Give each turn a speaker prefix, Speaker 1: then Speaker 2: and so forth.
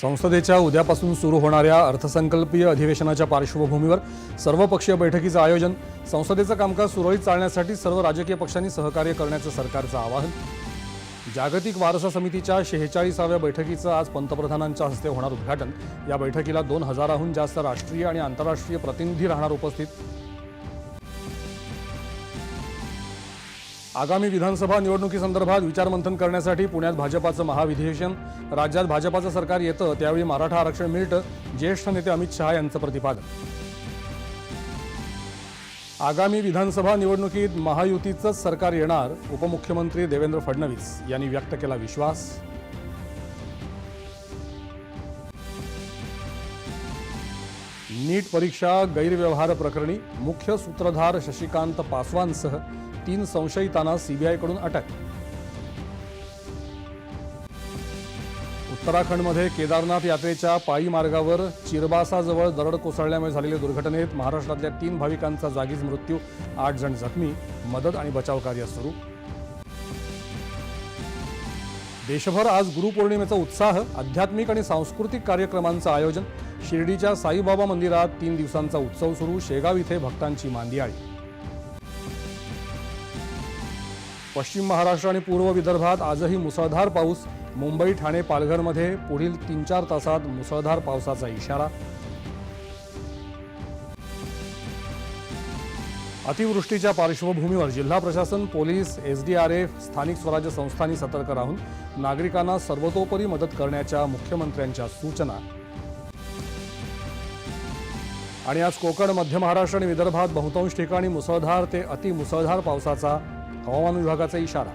Speaker 1: संसदेच्या उद्यापासून सुरू होणाऱ्या अर्थसंकल्पीय अधिवेशनाच्या पार्श्वभूमीवर सर्वपक्षीय बैठकीचं आयोजन संसदेचं कामकाज सुरळीत चालण्यासाठी सर्व राजकीय पक्षांनी सहकार्य करण्याचं सरकारचं आवाहन. जागतिक वारसा समितीच्या शेहेचाळीसाव्या बैठकीचं आज पंतप्रधानांच्या हस्ते होणार उद्घाटन. या बैठकीला दोन हजाराहून जास्त राष्ट्रीय आणि आंतरराष्ट्रीय प्रतिनिधी राहणार उपस्थित आगामी विधानसभा निवडणुकीसंदर्भात विचारमंथन करण्यासाठी पुण्यात भाजपाचं महाविधिवेशन राज्यात भाजपाचं सरकार येतं त्यावेळी मराठा आरक्षण मिळतं ज्येष्ठ नेते अमित शहा यांचं प्रतिपादन. आगामी विधानसभा निवडणुकीत महायुतीचंच सरकार येणार उपमुख्यमंत्री देवेंद्र फडणवीस यांनी व्यक्त केला विश्वास. नीट परीक्षा गैरव्यवहार प्रकरणी मुख्य सूत्रधार शशिकांत पासवानसह तीन संशयितांना सीबीआयकडून अटक. उत्तराखंडमध्ये केदारनाथ यात्रेच्या पायी मार्गावर चिरबासाजवळ दरड कोसळल्यामुळे झालेल्या दुर्घटनेत महाराष्ट्रातल्या तीन भाविकांचा जागीच मृत्यू आठ जण जखमी मदत आणि बचाव कार्य सुरू. देशभर आज गुरुपौर्णिमेचा उत्साह आध्यात्मिक आणि सांस्कृतिक कार्यक्रमांचं आयोजन. शिर्डीच्या साईबाबा मंदिरात तीन दिवसांचा उत्सव सुरू शेगाव इथे भक्तांची मांदियाळी. पश्चिम महाराष्ट्र आणि पूर्व विदर्भात आजही मुसळधार पाऊस. मुंबई ठाणे पालघरमध्ये पुढील तीन चार तासात मुसळधार पावसाचा इशारा. अतिवृष्टीच्या पार्श्वभूमीवर जिल्हा प्रशासन पोलीस एसडीआरएफ स्थानिक स्वराज्य संस्थांनी सतर्क राहून नागरिकांना सर्वतोपरी मदत करण्याच्या मुख्यमंत्र्यांच्या सूचना. आणि आज कोकण मध्य महाराष्ट्र आणि विदर्भात बहुतांश ठिकाणी मुसळधार ते अतिमुसळधार पावसाचा हवामान विभागाचा इशारा.